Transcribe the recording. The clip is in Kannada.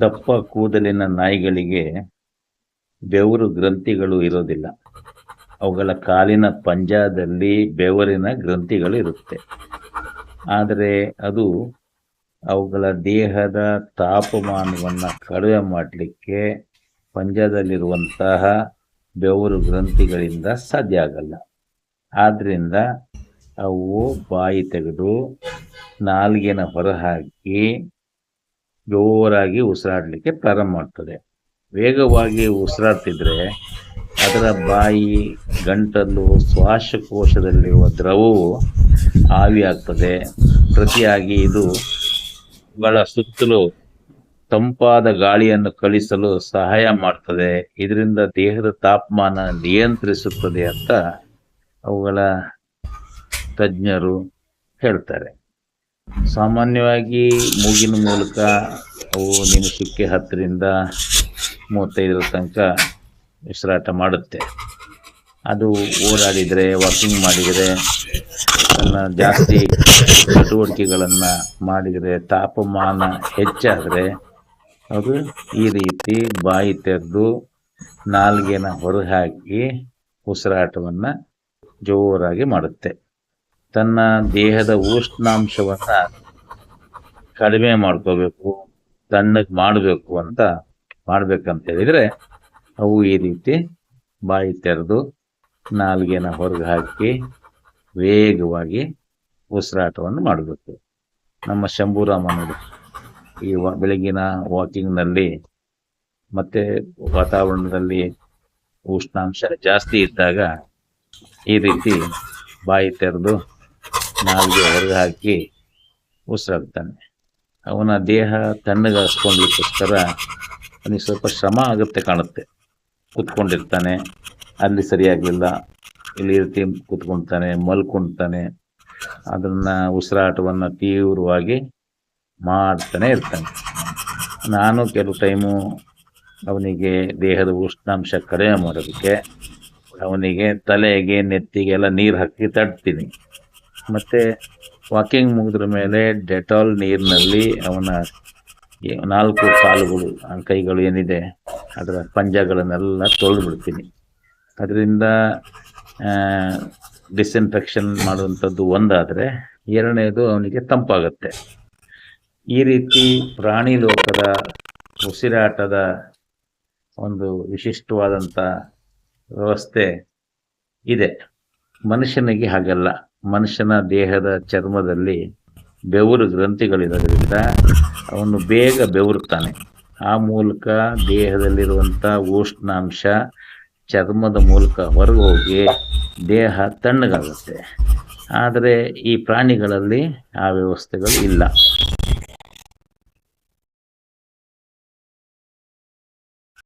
ದಪ್ಪ ಕೂದಲಿನ ನಾಯಿಗಳಿಗೆ ಬೆವರು ಗ್ರಂಥಿಗಳು ಇರೋದಿಲ್ಲ. ಅವುಗಳ ಕಾಲಿನ ಪಂಜಾದಲ್ಲಿ ಬೆವರಿನ ಗ್ರಂಥಿಗಳು ಇರುತ್ತೆ. ಆದರೆ ಅದು ಅವುಗಳ ದೇಹದ ತಾಪಮಾನವನ್ನು ಕಡಿಮೆ ಮಾಡಲಿಕ್ಕೆ ಪಂಜಾದಲ್ಲಿರುವಂತಹ ಬೆವರು ಗ್ರಂಥಿಗಳಿಂದ ಸಾಧ್ಯ ಆಗಲ್ಲ. ಆದ್ದರಿಂದ ಅವು ಬಾಯಿ ತೆಗೆದು ನಾಲ್ಗೆನ ಹೊರಹಾಕಿ ಜೋರಾಗಿ ಉಸಿರಾಡಲಿಕ್ಕೆ ಪ್ರಾರಂಭ ಮಾಡ್ತದೆ ವೇಗವಾಗಿ ಉಸಿರಾಡ್ತಿದ್ರೆ ಅದರ ಬಾಯಿ ಗಂಟಲು ಶ್ವಾಸಕೋಶದಲ್ಲಿರುವ ದ್ರವವು ಆವಿಯಾಗ್ತದೆ ಪ್ರತಿಯಾಗಿ ಇದು ಬಹಳ ಸುತ್ತಲೂ ತಂಪಾದ ಗಾಳಿಯನ್ನು ಕಳಿಸಲು ಸಹಾಯ ಮಾಡ್ತದೆ. ಇದರಿಂದ ದೇಹದ ತಾಪಮಾನ ನಿಯಂತ್ರಿಸುತ್ತದೆ ಅಂತ ಅವುಗಳ ತಜ್ಞರು ಹೇಳ್ತಾರೆ. ಸಾಮಾನ್ಯವಾಗಿ ಮೂಗಿನ ಮೂಲಕ ಅವು ನಿಮಿಷಕ್ಕೆ ಹತ್ತರಿಂದ ಮೂವತ್ತೈದರ ತನಕ ಉಸಿರಾಟ ಮಾಡುತ್ತೆ. ಅದು ಓಡಾಡಿದರೆ ವಾಕಿಂಗ್ ಮಾಡಿದರೆ, ತನ್ನ ಜಾಸ್ತಿ ಚಟುವಟಿಕೆಗಳನ್ನು ಮಾಡಿದರೆ, ತಾಪಮಾನ ಹೆಚ್ಚಾದರೆ, ಅದು ಈ ರೀತಿ ಬಾಯಿ ತೆರೆದು ನಾಲ್ಗೆನ ಹೊರಹಾಕಿ ಉಸಿರಾಟವನ್ನು ಜೋರಾಗಿ ಮಾಡುತ್ತೆ. ತನ್ನ ದೇಹದ ಉಷ್ಣಾಂಶವನ್ನು ಕಡಿಮೆ ಮಾಡ್ಕೋಬೇಕು, ತಣ್ಣಗೆ ಮಾಡಬೇಕು ಅಂತ ಮಾಡ್ಬೇಕಂತ ಹೇಳಿದರೆ, ಅವು ಈ ರೀತಿ ಬಾಯಿ ತೆರೆದು ನಾಲ್ಗೆನ ಹೊರಗೆ ಹಾಕಿ ವೇಗವಾಗಿ ಉಸಿರಾಟವನ್ನು ಮಾಡಬೇಕು. ನಮ್ಮ ಶಂಭುರಾಮನವರು ಈ ಬೆಳಗಿನ ವಾಕಿಂಗ್ನಲ್ಲಿ ಮತ್ತು ವಾತಾವರಣದಲ್ಲಿ ಉಷ್ಣಾಂಶ ಜಾಸ್ತಿ ಇದ್ದಾಗ ಈ ರೀತಿ ಬಾಯಿ ತೆರೆದು ನಾಲ್ಗೆ ಹೊರಗೆ ಹಾಕಿ ಉಸಿರಾಗ್ತಾನೆ ಅವನ ದೇಹ ತಣ್ಣಗಾಸ್ಕೊಳ್ಲಿಕ್ಕೋಸ್ಕರ ಅವನಿಗೆ ಸ್ವಲ್ಪ ಶ್ರಮ ಆಗುತ್ತೆ ಕಾಣುತ್ತೆ. ಕೂತ್ಕೊಂಡಿರ್ತಾನೆ, ಅಲ್ಲಿ ಸರಿಯಾಗಲಿಲ್ಲ, ಇಲ್ಲಿ ರೀತಿ ಕೂತ್ಕೊಳ್ತಾನೆ ಮಲ್ಕೊಳ್ತಾನೆ ಅದನ್ನು ಉಸಿರಾಟವನ್ನು ತೀವ್ರವಾಗಿ ಮಾಡ್ತಾನೆ ಇರ್ತಾನೆ. ನಾನು ಕೆಲವು ಟೈಮು ಅವನಿಗೆ ದೇಹದ ಉಷ್ಣಾಂಶ ಕಡಿಮೆ ಮಾಡೋದಕ್ಕೆ ಅವನಿಗೆ ತಲೆಗೆ ನೆತ್ತಿಗೆ ಎಲ್ಲ ನೀರು ಹಾಕಿ ತಡ್ತೀನಿ ಮತ್ತು ವಾಕಿಂಗ್ ಮುಗಿದ್ರ ಮೇಲೆ ಡೆಟಾಲ್ ನೀರಿನಲ್ಲಿ ಅವನ ನಾಲ್ಕು ಕಾಲುಗಳು ಕೈಗಳು ಏನಿದೆ, ಅದರ ಪಂಜಗಳನ್ನೆಲ್ಲ ತೊಳೆದು ಬಿಡ್ತೀನಿ ಅದರಿಂದ ಡಿಸ್ಇನ್ಫೆಕ್ಷನ್ ಮಾಡುವಂಥದ್ದು ಒಂದಾದರೆ ಎರಡನೇದು ಅವನಿಗೆ ತಂಪಾಗುತ್ತೆ. ಈ ರೀತಿ ಪ್ರಾಣಿ ಲೋಕದ ಉಸಿರಾಟದ ಒಂದು ವಿಶಿಷ್ಟವಾದಂಥ ವ್ಯವಸ್ಥೆ ಇದೆ. ಮನುಷ್ಯನಿಗೆ ಹಾಗಲ್ಲ. ಮನುಷ್ಯನ ದೇಹದ ಚರ್ಮದಲ್ಲಿ ಬೆವರು ಗ್ರಂಥಿಗಳಿರೋದ್ರಿಂದ ಅವನು ಬೇಗ ಬೆವರುತ್ತಾನೆ. ಆ ಮೂಲಕ ದೇಹದಲ್ಲಿರುವಂಥ ಉಷ್ಣಾಂಶ ಚರ್ಮದ ಮೂಲಕ ಹೊರಗೆ ಹೋಗಿ ದೇಹ ತಣ್ಣಗಾಗುತ್ತೆ. ಆದರೆ ಈ ಪ್ರಾಣಿಗಳಲ್ಲಿ ಆ ವ್ಯವಸ್ಥೆಗಳು ಇಲ್ಲ.